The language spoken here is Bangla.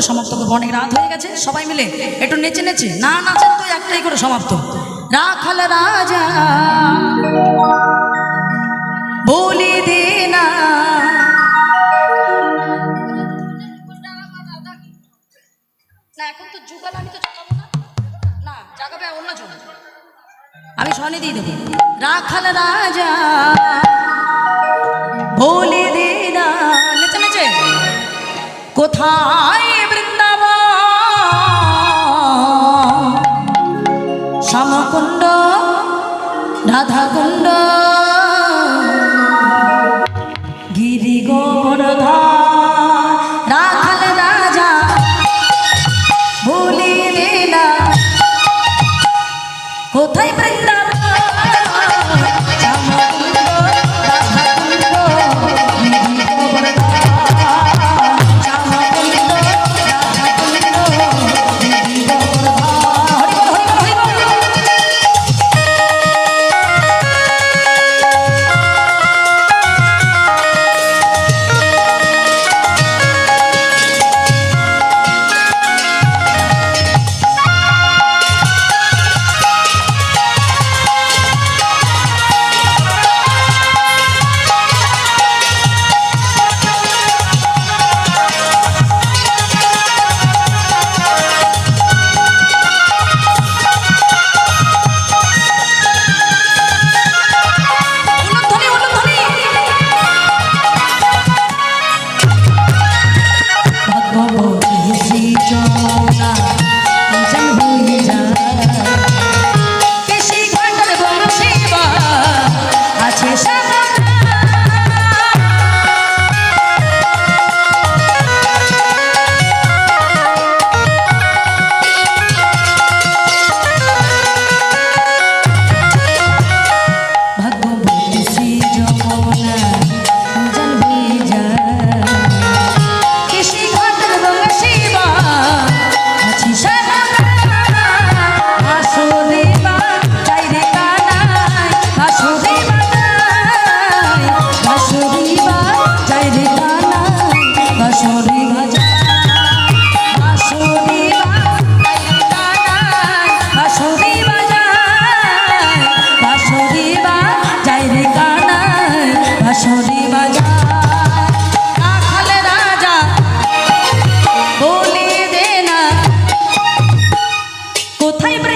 করে সমাপ্ত করব। অনেক রাত হয়ে গেছে, সবাই মিলে একটু নেচে নেচে। না নাচেন তো, একটাই করে সমাপ্ত। রাখাল রাজা, বলি দে আমি তো দিয়ে দেবো। রাখাল রাজা ভোলে দে নেচে নেচে। কোথায় রাধাকুণ্ড রাধাকুণ্ড 타협을